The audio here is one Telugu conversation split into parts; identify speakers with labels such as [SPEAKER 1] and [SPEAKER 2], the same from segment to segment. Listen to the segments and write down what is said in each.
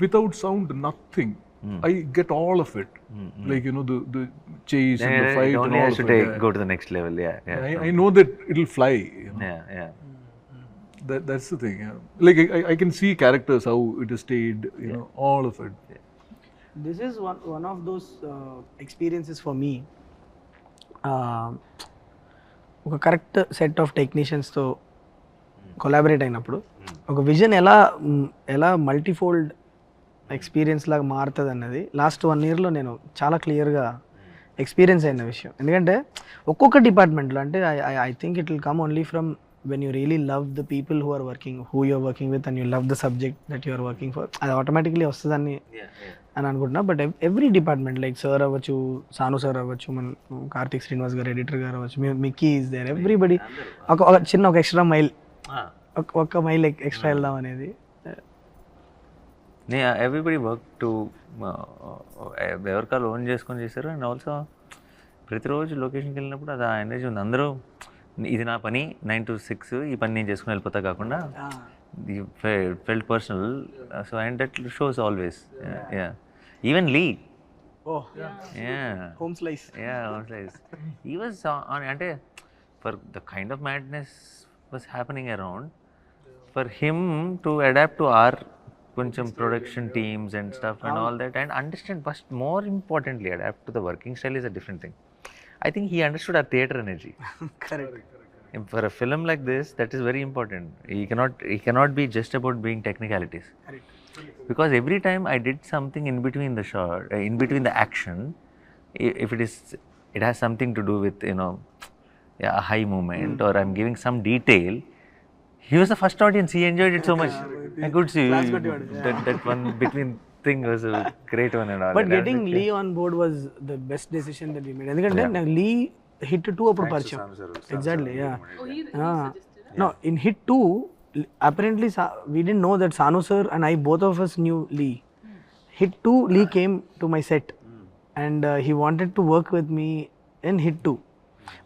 [SPEAKER 1] without sound, nothing. I get all of it. Like you know the the chase and the fight
[SPEAKER 2] it
[SPEAKER 1] and
[SPEAKER 2] only
[SPEAKER 1] all
[SPEAKER 2] has
[SPEAKER 1] of
[SPEAKER 2] to
[SPEAKER 1] it.
[SPEAKER 2] take,
[SPEAKER 1] yeah.
[SPEAKER 2] go to the next level. Yeah, yeah,
[SPEAKER 1] I, I know that it'll fly. You know?
[SPEAKER 2] yeah, yeah.
[SPEAKER 1] That that's the thing. Yeah. Like I, I- I can see characters how it is stayed. You know all of it.
[SPEAKER 3] This is one one of those experiences for me Uh, ఒక కరెక్ట్ సెట్ ఆఫ్ టెక్నీషియన్స్తో కొలాబరేట్ అయినప్పుడు ఒక విజన్ ఎలా మ్, ఎలా మల్టీఫోల్డ్ ఎక్స్పీరియన్స్ లాగా మారుతుంది అన్నది లాస్ట్ వన్ ఇయర్లో నేను చాలా క్లియర్గా ఎక్స్పీరియన్స్ అయిన విషయం. ఎందుకంటే ఒక్కొక్క డిపార్ట్మెంట్లో అంటే I I think it will come only from when you really love the people who are working who you're working with and you love the subject that you are working for. అది ఆటోమేటిక్లీ వస్తుందని అని అనుకుంటున్నా. But every department like sir అవ్వచ్చు సాను సార్ అవ్వచ్చు మన కార్తిక్ శ్రీనివాస్ గారు ఎడిటర్ గారు అవ్వచ్చు మిక్కీ ఈజ్ దేర్ ఎవ్రీబడి ఒక ఒక చిన్న ఒక ఎక్స్ట్రా మైల్ ఒక ఒక్క మైల్ ఎక్స్ట్రా వెళ్దాం అనేది.
[SPEAKER 2] Yeah, everybody worked to ఎవరికాలు ఓన్ చేసుకొని చేశారు అండ్ ఆల్సో ప్రతిరోజు లొకేషన్కి వెళ్ళినప్పుడు అది ఆ ఎనర్జీ ఉంది. అందరూ ఇది నా పని నైన్ టు సిక్స్ ఈ పని నేను చేసుకుని వెళ్ళిపోతా కాకుండా felt personal so
[SPEAKER 3] and
[SPEAKER 2] that
[SPEAKER 3] shows always
[SPEAKER 2] even Lee ya home slice అంటే for the kind of madness was happening around, for him to adapt to our కొంచెం production teams and stuff and all that and understand first more importantly adapt to the working style is a different thing. I think he understood our theatre energy.
[SPEAKER 3] Correct
[SPEAKER 2] And For a film like this, that is very important. He cannot he cannot be just about being technicalities. Because every time I did something in between the shot, uh, in between the action, i- if it is, it has something to do with you know, yeah, a high moment or I'm giving some detail. He was the first audience. He enjoyed it so much. I could see that that one between thing was a great one and all.
[SPEAKER 3] But
[SPEAKER 2] that. I was
[SPEAKER 3] getting
[SPEAKER 2] like,
[SPEAKER 3] Lee on board was the best decision that made ఎందుకంటే నాకు లీ హిట్ టూ అప్పుడు పరిచయం exactly ya know in hit two apparently we didn't know that Sanu sir and I both of us knew Lee hit two Lee came to my set and he wanted to work with me in hit two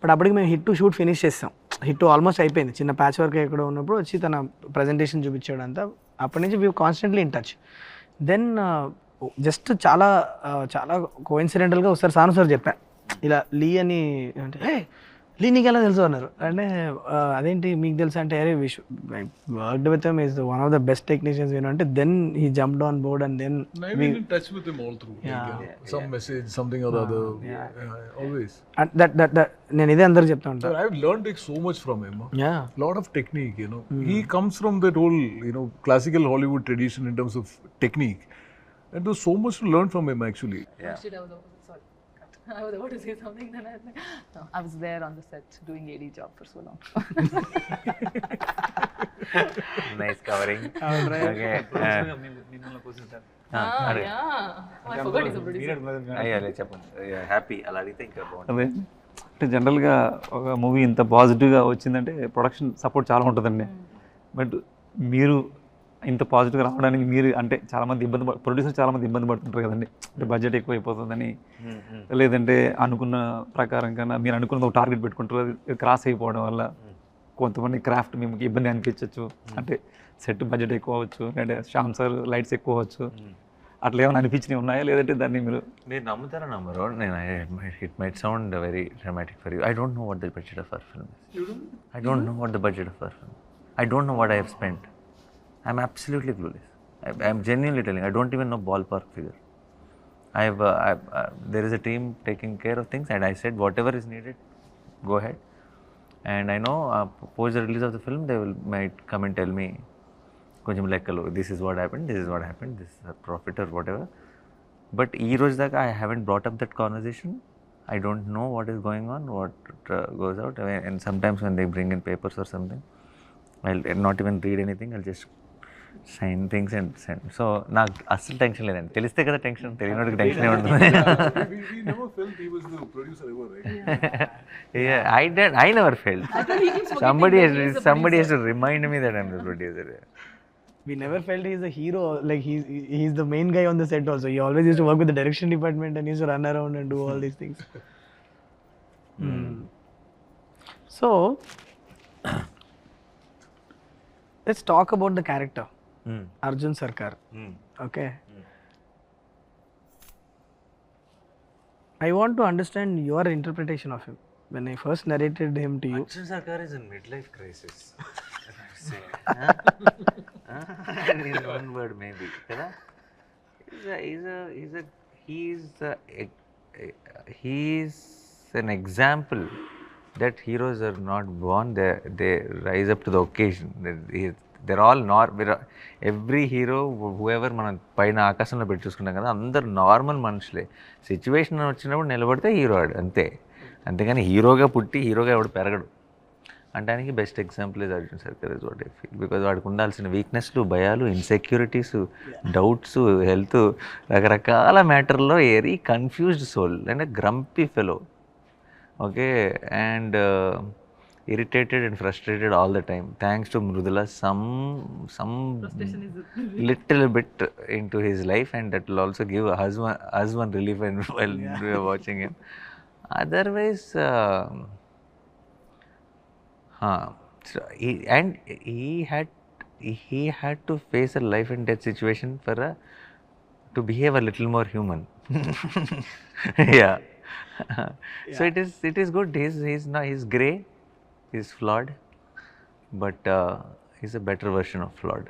[SPEAKER 3] but అప్పటికి మేము హిట్ టూ షూట్ ఫినిష్ చేస్తాం హిట్ టూ ఆల్మోస్ట్ అయిపోయింది. చిన్న ప్యాచ్ వర్క్ ఎక్కడ ఉన్నప్పుడు వచ్చి తన ప్రజెంటేషన్ చూపించాడు అంతా అప్పటి నుంచి we constantly in touch then just చాలా uh, చాలా కోఇన్సిడెంటల్గా ఒకసారి సాను సార్ చెప్పాను ఇలా లీ అని అంటే నీకు ఎలా తెలుసు అన్నారు అంటే "Uh, అదేంటి మీకు తెలుసు అంటే అరే wish worked with is one of the best technicians నేను అంటే
[SPEAKER 1] then he jumped on board and then through. like, you know, some message, something or other. Yeah, always.
[SPEAKER 3] That that that నేను ఇదే అందరికి చెప్తా ఉంటాను
[SPEAKER 1] I've learned like so much from him. huh?
[SPEAKER 3] Ya
[SPEAKER 1] lot of technique you know he comes from that whole you know classical hollywood tradition in terms of technique and there's so much to learn from him actually
[SPEAKER 4] Actually, I was about, to say something, then I was like, no, I was there on the set doing AD job for so long.
[SPEAKER 2] nice covering. okay. uh,
[SPEAKER 4] ah, yeah. Oh, I forgot he's a producer.
[SPEAKER 2] అయ్యా లేదు చెప్పండి హ్యాపీ అలా అడిగితే ఇంకా బాగుంటుంది
[SPEAKER 5] అంటే జనరల్గా ఒక మూవీ ఇంత పాజిటివ్గా వచ్చిందంటే ప్రొడక్షన్ సపోర్ట్ చాలా ఉంటుందండి బట్ మీరు ఇంత పాజిటివ్గా రావడానికి మీరు అంటే చాలామంది ఇబ్బంది ప్రొడ్యూసర్ చాలామంది ఇబ్బంది పడుతుంటారు కదండి. అంటే బడ్జెట్ ఎక్కువ అయిపోతుందని లేదంటే అనుకున్న ప్రకారం కన్నా మీరు అనుకున్న ఒక టార్గెట్ పెట్టుకుంటారు. అది క్రాస్ అయిపోవడం వల్ల కొంతమంది క్రాఫ్ట్ మీకు ఇబ్బంది అనిపించవచ్చు అంటే సెట్ బడ్జెట్ ఎక్కువ అవ్వచ్చు. లేదంటే శ్యామ్ సార్ లైట్స్ ఎక్కువ అవ్వచ్చు. అట్లా ఏమైనా అనిపించినవి ఉన్నాయా? లేదంటే దాన్ని మీరు
[SPEAKER 2] మీరు నమ్ముతారా నమ్మరు నేను it might sound very dramatic for you I don't know what the budget of our film I don't know what the budget of our film I don't know what I have spent I'm absolutely clueless I'm genuinely telling I don't even know ballpark figure I have, uh, I, uh, there is a team taking care of things, and I said whatever is needed, go ahead. And I know uh, post the release of the film, they will might come and tell me, కొంచెం లెక్కలు this is what happened this is what happened this profit or whatever but ఈ రోజు దాకా I haven't brought up that conversation I don't know what is going on what goes out and sometimes when they bring in papers or something I not even read anything I just Sign things and send so నాకు అస్సలు టెన్షన్ లేదండి తెలిస్తే కదా టెన్షన్ తెలియనోడికి టెన్షన్ ఉంటుంది
[SPEAKER 1] we, we never felt he was the producer ever right
[SPEAKER 2] yeah, I did. I never felt.
[SPEAKER 4] I thought he keeps forgetting
[SPEAKER 2] Somebody
[SPEAKER 4] that
[SPEAKER 2] has,
[SPEAKER 4] he is the
[SPEAKER 2] somebody has to remind me that I'm the producer.
[SPEAKER 3] we never felt he's a hero. Like he's he's the main guy on the set also. He always used to work with the direction department and used to run around and do all these things. Hmm. So let's talk about the character. Arjun Sarkar okay I want to understand your interpretation of him when I first narrated him to you.
[SPEAKER 2] Akshan Sarkar is in midlife crisis. in one word, maybe. He's a, he's a, he's he's eh, he's an example that heroes are not born, they, they rise up to the occasion. There all nor every hero whoever మనం పైన ఆకాశంలో పెట్టి చూసుకుంటాం కదా అందరు నార్మల్ మనుషులే. సిచ్యువేషన్ వచ్చినప్పుడు నిలబడితే హీరో ఆడు అంతే. అంతేగాని హీరోగా పుట్టి హీరోగా ఎవడు పెరగడు. అంటానికి best example is Arjun Sarkar is what I feel because వాడికి ఉండాల్సిన వీక్నెస్లు భయాలు ఇన్సెక్యూరిటీస్ డౌట్స్ హెల్త్ రకరకాల మ్యాటర్లో ఏరి కన్ఫ్యూజ్డ్ సోల్ అంటే grumpy fellow okay and irritated and frustrated all the time. Thanks to Mrudula, some some little bit into his life, and that will also give a husband relief and while yeah. we are watching him. Otherwise, uh, huh. so he, and he had he had to face a life and death situation for a, to behave a little more human. yeah. yeah. so it is it is good. He's he's not he's grey he's flawed but uh, he's a better version of flawed.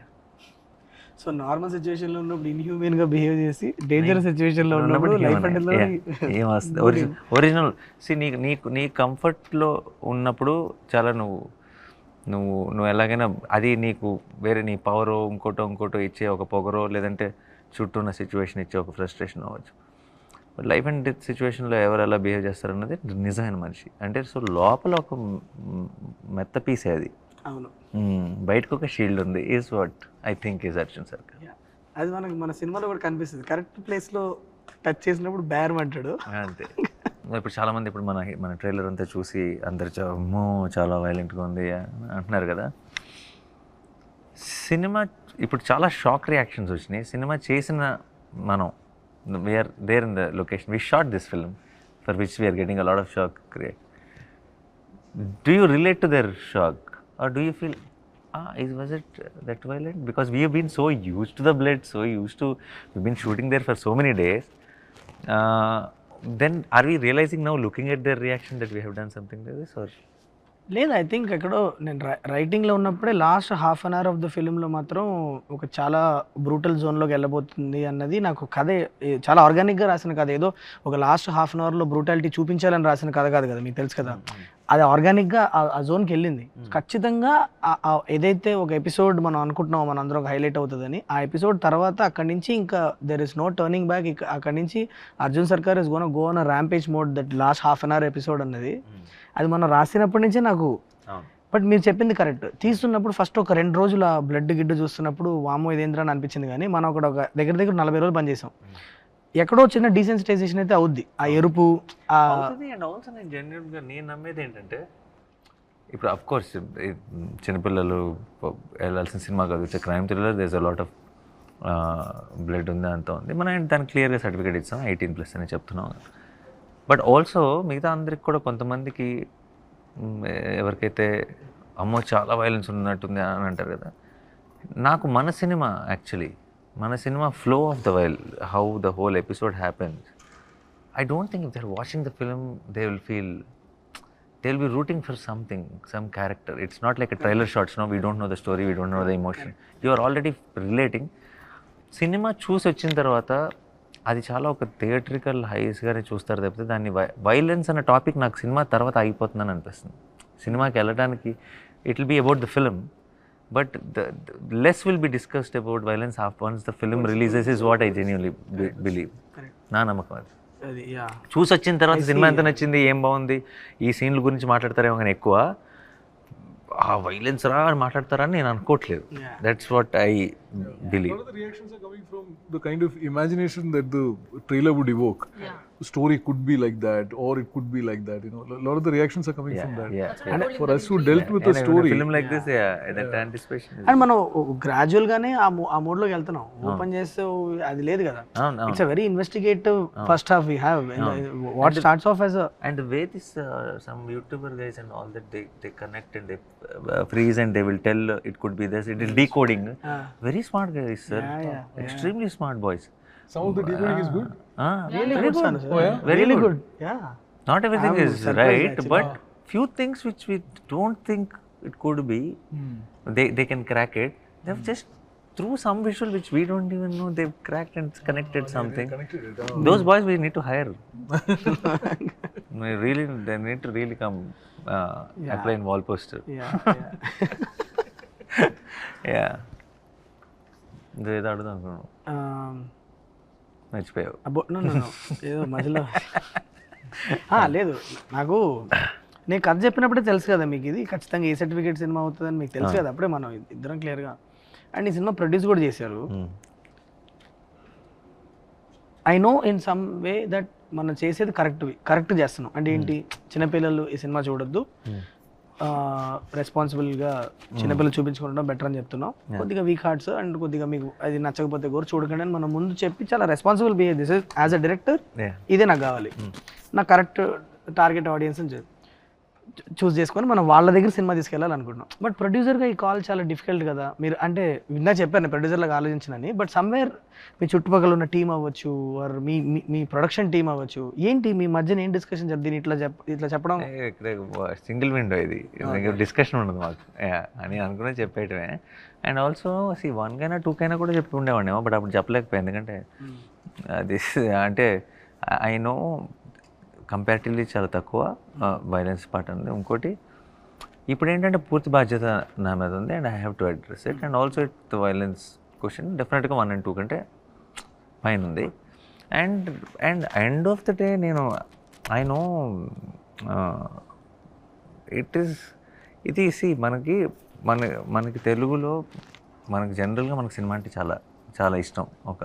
[SPEAKER 3] So normal సిచ్యువేషన్లో ఉన్నప్పుడు ఇన్హ్యూమన్గా బిహేవ్ చేసి డేంజరస్ సిచ్యువేషన్లో ఉన్నప్పుడు లైఫ్ అండ్
[SPEAKER 2] ఒరిజినల్ ఒరిజినల్ సి నీకు నీకు నీ కంఫర్ట్లో ఉన్నప్పుడు చాలా నువ్వు నువ్వు నువ్వు ఎలాగైనా అది నీకు వేరే నీ పవరో ఇంకోటో ఇంకోటో ఇచ్చే ఒక పొగరో లేదంటే చుట్టూ ఉన్న సిచ్యువేషన్ ఇచ్చే ఒక ఫ్రస్ట్రేషన్ అవ్వచ్చు. బట్ లైఫ్ అండ్ డెత్ సిచ్యువేషన్లో ఎవరు ఎలా బిహేవ్ చేస్తారన్నది నిజమైన మనిషి. అంటే సో లోపల ఒక మెత్త పీసే అది.
[SPEAKER 3] అవును.
[SPEAKER 2] బయటకు ఒక షీల్డ్ ఉంది. Is what I think is Arjun
[SPEAKER 3] Yeah. అది మనకి మన సినిమాలో కూడా కనిపిస్తుంది. కరెక్ట్ ప్లేస్లో టచ్ చేసినప్పుడు బేరం అంటాడు.
[SPEAKER 2] అంతే. ఇప్పుడు చాలా మంది ఇప్పుడు మన మన ట్రైలర్ అంతా చూసి అందరు చా- అమ్మో చాలా వైలెంట్గా ఉంది అంటున్నారు కదా. సినిమా ఇప్పుడు చాలా షాక్ రియాక్షన్స్ వచ్చినాయి. సినిమా చేసిన మనం we are there in the location. We shot this film for which we are getting a lot of shock. Great. Do you relate to their shock or do you feel, ah, is, was it that violent? Because we have been so used to the blood, so used to, we've been shooting there for so many days. Uh, then are we realizing now looking at their reaction that we have done something like this or?
[SPEAKER 3] లేదు ఐ థింక్ ఎక్కడో నేను రైటింగ్లో ఉన్నప్పుడే last half an hour of the ఫిలింలో మాత్రం ఒక చాలా బ్రూటల్ జోన్లోకి వెళ్ళబోతుంది అన్నది నాకు కథ చాలా ఆర్గానిక్గా రాసిన కథ. ఏదో ఒక లాస్ట్ హాఫ్ అన్ అవర్లో బ్రూటాలిటీ చూపించాలని రాసిన కథ కాదు కదా మీకు తెలుసు కదా. అది ఆర్గానిక్గా ఆ జోన్కి వెళ్ళింది. ఖచ్చితంగా ఏదైతే ఒక ఎపిసోడ్ మనం అనుకుంటున్నామో మన అందరం హైలైట్ అవుతుందని ఆ ఎపిసోడ్ తర్వాత అక్కడి నుంచి ఇంకా there is no turning back అక్కడి నుంచి Arjun Sarkar is gone go on rampage mode that last half an hour episode అన్నది. అది మనం రాసినప్పటి నుంచే నాకు బట్ మీరు చెప్పింది కరెక్ట్ తీస్తున్నప్పుడు ఫస్ట్ ఒక రెండు రోజులు ఆ బ్లడ్ గిడ్డు చూస్తున్నప్పుడు వామో ఇదేంద్ర అని అనిపించింది కానీ మనం అక్కడ ఒక దగ్గర దగ్గర నలభై రోజులు పనిచేసాం. ఎక్కడో చిన్న డీసెన్సిటైజేషన్ అయితే అవుద్ది. ఆ ఎరుపు
[SPEAKER 2] నేను జెన్యున్గా నేను నమ్మేది ఏంటంటే ఇప్పుడు అఫ్ కోర్స్ చిన్నపిల్లలు వెళ్ళాల్సిన సినిమా కాదు it's crime thriller there's a lot of blood ఉంది అంత ఉంది. మనం దానికి క్లియర్గా సర్టిఫికేట్ ఇస్తాం ఎయిటీన్ ప్లస్ అని చెప్తున్నాం. బట్ ఆల్సో మిగతా అందరికి కూడా కొంతమందికి ఎవరికైతే అమ్మో చాలా వైలెన్స్ ఉన్నట్టుంది అని అంటారు కదా. నాకు మన సినిమా యాక్చువల్లీ మన cinema flow of the while how the whole episode happens. I don't think if they are watching the film they will feel they will be rooting for something some character. It's not like trailer shorts no we don't know the story we don't know the emotion. You are already relating. Cinema చూసి వచ్చిన తర్వాత అది చాలా ఒక థియేట్రికల్ హైస్గానే చూస్తారు తప్పితే దాన్ని వై వైలెన్స్ అనే టాపిక్ నాకు సినిమా తర్వాత అయిపోతుందని అనిపిస్తుంది. సినిమాకి వెళ్ళడానికి it will be about the film. But the less will be discussed about violence of once the film releases is what I genuinely believe నా నమ్మకం అది. చూసి వచ్చిన తర్వాత సినిమా ఎంత నచ్చింది ఏం బాగుంది? ఈ సీన్ల గురించి మాట్లాడతారేమో కానీ ఎక్కువ. ఆ వైలెన్స్ రా అని మాట్లాడతారా నేను అనుకోవట్లేదు. That's what I believe
[SPEAKER 1] lot of the reactions are coming from the kind of imagination that the trailer would evoke. Story could be like that or it could be like that. You know, a lot of the reactions are coming from that.
[SPEAKER 2] yeah.
[SPEAKER 1] And for us who dealt with the
[SPEAKER 2] And
[SPEAKER 1] story,
[SPEAKER 2] film like this, yeah, that anticipation is.
[SPEAKER 3] And మనం గ్రాడ్యువల్ గానే ఆ ఆ మోడ్లోకి వెళ్తున్నాం ఓపెన్ చేస్తే అది లేదు కదా. It's a very investigative first half we have what starts off as
[SPEAKER 2] And the way this uh, some YouTuber guys and all that they, they connect and they uh, freeze and they will tell uh, it could be this. It is decoding. Very smart guys,
[SPEAKER 1] Some of the decoding is good.
[SPEAKER 2] Ah.
[SPEAKER 3] ah, really,
[SPEAKER 2] very
[SPEAKER 3] good.
[SPEAKER 2] good.
[SPEAKER 3] Oh, yeah.
[SPEAKER 2] Very
[SPEAKER 3] really
[SPEAKER 2] good.
[SPEAKER 3] Yeah.
[SPEAKER 2] Not everything is right,
[SPEAKER 3] actually.
[SPEAKER 2] but oh. few things which we don't think it could be, hmm. they they can crack it. They've hmm. just through some visual which we don't even know they've cracked and connected oh, something.
[SPEAKER 1] Connected
[SPEAKER 2] Those boys we need to hire. we really, they need to really come uh, yeah. apply in wall poster. Yeah. yeah. yeah.
[SPEAKER 3] Um,
[SPEAKER 2] మర్చిపోయావు.
[SPEAKER 3] ఏదో మధ్యలో. ఆ, లేదు. నాకు నేను కథ చెప్పినప్పుడే తెలుసు కదా మీకు ఇది. ఖచ్చితంగా ఏ సర్టిఫికేట్ సినిమా అవుతుందని మీకు తెలుసు కదా. అప్పుడే మనం ఇద్దరం క్లియర్గా. అండ్ ఈ సినిమా ప్రొడ్యూస్ కూడా చేశారు. I know in some way that మనం చేసేది కరెక్ట్ కరెక్ట్ చేస్తున్నాం. అంటే ఏంటి? చిన్నపిల్లలు ఈ సినిమా చూడొద్దు. రెస్పాన్సిబుల్గా చిన్నపిల్లలు చూపించుకుంటాం బెటర్ అని చెప్తున్నాం. కొద్దిగా వీక్ హార్ట్స్ అండ్ కొద్దిగా మీకు అది నచ్చకపోతే కూడా చూడకండి అని మనం ముందు చెప్పి చాలా responsible behave this as a
[SPEAKER 2] director.
[SPEAKER 3] ఇదే నాకు కావాలి. నాకు కరెక్ట్ టార్గెట్ ఆడియన్స్ చూస్ చేసుకొని మనం వాళ్ళ దగ్గర సినిమా తీసుకెళ్ళాలి అనుకుంటున్నాం బట్ ప్రొడ్యూసర్గా ఈ కాల్ చాలా డిఫికల్ట్ కదా. మీరు అంటే విన్నా చెప్పాను ప్రొడ్యూసర్లకు ఆలోచించినని. బట్ సమ్వేర్ మీ చుట్టుపక్కల ఉన్న టీం అవ్వచ్చు ఆర్ మీ మీ- ప్రొడక్షన్ టీం అవ్వచ్చు ఏంటి మీ మధ్యన ఏం డిస్కషన్ దీని ఇట్లా చెప్ ఇట్లా చెప్పడం?
[SPEAKER 2] సింగిల్ విండో ఇది. డిస్కషన్ ఉండదు మాకు. అని అనుకునే చెప్పేయటమే. అండ్ ఆల్సో సి వన్ కైనా టూ కైనా కూడా చెప్పి ఉండేవాడినేమో బట్ అప్పుడు చెప్పలేకపోయాను. ఎందుకంటే అది అంటే ఐ నో కంపారిటివ్లీ చాలా తక్కువ వైలెన్స్ పార్ట్ ఉంది. ఇంకోటి ఇప్పుడు ఏంటంటే పూర్తి బాధ్యత నా మీద ఉంది and I have to address it and also it violence question డెఫినెట్గా వన్ అండ్ టూ కంటే పైన ఉంది. And and end of the day నేను ఐ నో ఇట్ ఈస్ ఇది సి మనకి మన మనకి తెలుగులో మనకి జనరల్గా మనకి సినిమా అంటే చాలా చాలా ఇష్టం. ఒక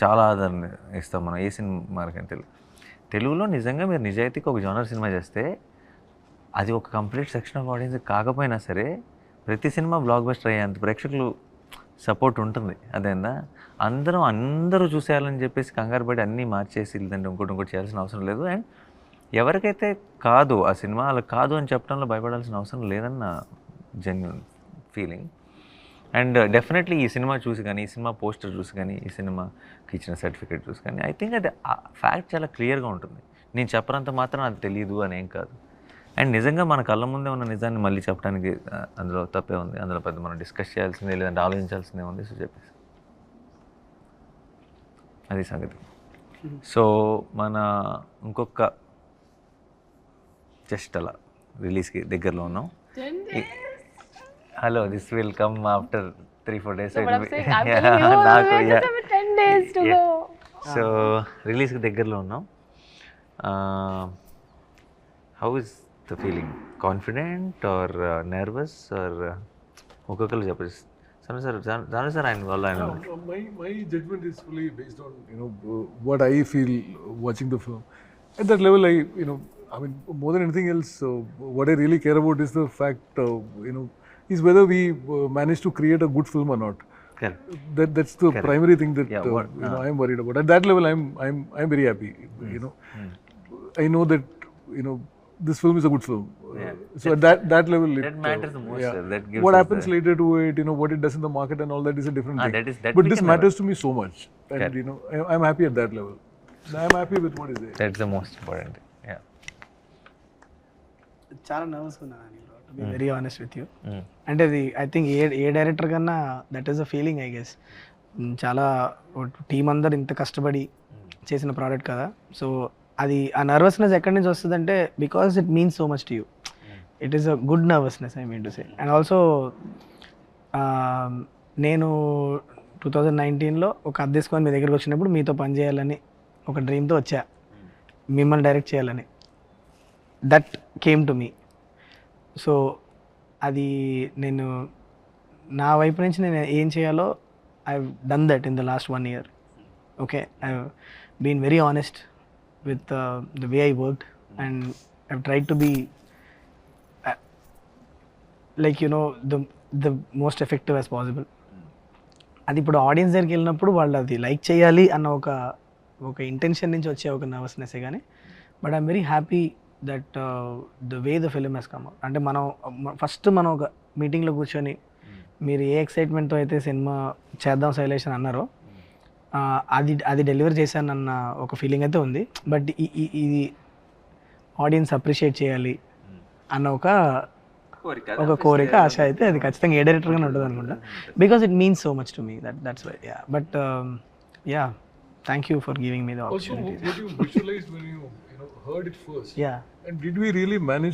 [SPEAKER 2] చాలా ఆదరణ ఇస్తాం మనం. ఏ సినిమాకని తెలుగు. తెలుగులో నిజంగా మీరు నిజాయితీకి ఒక జోనర్ సినిమా చేస్తే అది ఒక కంప్లీట్ సెక్షన్ ఆఫ్ ఆడియన్స్ కాకపోయినా సరే ప్రతి సినిమా బ్లాక్ బస్టర్ అయ్యేంత ప్రేక్షకులు సపోర్ట్ ఉంటుంది. అదేందా? అందరం అందరూ చూసేయాలని చెప్పేసి కంగారు పడి అన్నీ మార్చేసి లేదంటే ఇంకోటి ఇంకోటి చేయాల్సిన అవసరం లేదు. అండ్ ఎవరికైతే కాదు ఆ సినిమా అలా కాదు అని చెప్పడంలో భయపడాల్సిన అవసరం లేదని నా జెన్యున్ ఫీలింగ్ అండ్ డెఫినెట్లీ ఈ సినిమా చూసి కానీ ఈ సినిమా పోస్టర్ చూసి కానీ ఈ సినిమాకి ఇచ్చిన సర్టిఫికేట్ చూసి కానీ ఐ థింక్ అది ఫ్యాక్ట్ చాలా క్లియర్గా ఉంటుంది. నేను చెప్పనంత మాత్రం అది తెలియదు అని ఏం కాదు. అండ్ నిజంగా మన కళ్ళ ముందే ఉన్న నిజాన్ని మళ్ళీ చెప్పడానికి అందులో తప్పే ఉంది. అందులో పెద్ద మనం డిస్కస్ చేయాల్సిందే లేదంటే ఆలోచించాల్సిందే ఉంది సో చెప్పేసి. అది సంగతి. సో మన ఇంకొక జస్ట్ అలా రిలీజ్కి దగ్గరలో ఉన్నాం. Hello this will come after three four days
[SPEAKER 4] So what I'm saying, I'm telling you, we just have 10 days to go.
[SPEAKER 2] So రిలీజ్కి దగ్గరలో ఉన్నాం how is the feeling confident or nervous or ఒక్కొక్కరు చెప్పచ్చు సరే సార్ దాని సార్ ఆయన వల్ల ఆయన
[SPEAKER 1] Uh, my my judgment is fully based on you know uh, what I feel watching the film. At that level, I you know I mean more than anything else, uh, what I really care about is the fact uh, you know is whether we uh, manage to create a good film or not. That, that's the Correct. primary thing that
[SPEAKER 2] yeah,
[SPEAKER 1] uh,
[SPEAKER 2] what,
[SPEAKER 1] you know, uh, I'm worried about. At that level, I'm, I'm, I'm very happy. Hmm. You know. Hmm. I know that you know this film is a good film. Yeah. So at that that level,
[SPEAKER 2] that matters uh, most. Yeah. That gives
[SPEAKER 1] what happens
[SPEAKER 2] the,
[SPEAKER 1] later to it, you know, what it does in the market and all that is a different
[SPEAKER 2] ah,
[SPEAKER 1] thing.
[SPEAKER 2] That is, that
[SPEAKER 1] but this matters to me so much, and
[SPEAKER 2] Correct.
[SPEAKER 1] you know, I, am happy at that level. I'm happy with what is there.
[SPEAKER 2] That's the most
[SPEAKER 3] important. Yeah. Charan, namaskar. Be very honest with you అంటే అది I think a a director కన్నా that is a feeling I guess చాలా టీం అందరు ఇంత కష్టపడి చేసిన ప్రోడక్ట్ కదా. సో అది ఆ నర్వస్నెస్ ఎక్కడి నుంచి వస్తుందంటే because it means so much to you it is a good nervousness I mean to say and also నేను టూ థౌజండ్ నైన్టీన్లో ఒక అద్దె తీసుకొని మీ దగ్గరికి వచ్చినప్పుడు మీతో పని చేయాలని ఒక డ్రీమ్తో వచ్చా. మిమ్మల్ని డైరెక్ట్ చేయాలని. That came to me so అది నేను నా వైపు నుంచి నేను ఏం చేయాలో I done that in the last one year okay I been very honest with the way I worked and I try to be like you know the the most effective as possible అది ఇప్పుడు ఆడియన్స్ దగ్గరికి వెళ్ళినప్పుడు వాళ్ళు అది లైక్ చేయాలి అన్న ఒక ఒక ఇంటెన్షన్ నుంచి వచ్చే ఒక నర్వస్నెస్ కానీ but I'm very happy that the way the film has come అంటే మనం ఫస్ట్ మనం ఒక మీటింగ్లో కూర్చొని మీరు ఏ ఎక్సైట్మెంట్తో అయితే సినిమా చేద్దాం శైలేష్ అని అన్నారో ఆ, అది అది డెలివర్ చేశానన్న ఒక ఫీలింగ్ అయితే ఉంది. బట్ ఇది ఆడియన్స్ అప్రిషియేట్ చేయాలి అన్న ఒక ఒక కోరిక ఆశ అయితే అది ఖచ్చితంగా ఏ డైరెక్టర్గానే ఉంటుంది అనుకుంటా because it means so much to me that that's why yeah but yeah thank you for giving
[SPEAKER 1] me
[SPEAKER 3] the
[SPEAKER 1] opportunity you visualized when you you know heard it first,
[SPEAKER 3] Yeah.
[SPEAKER 1] and did we really manage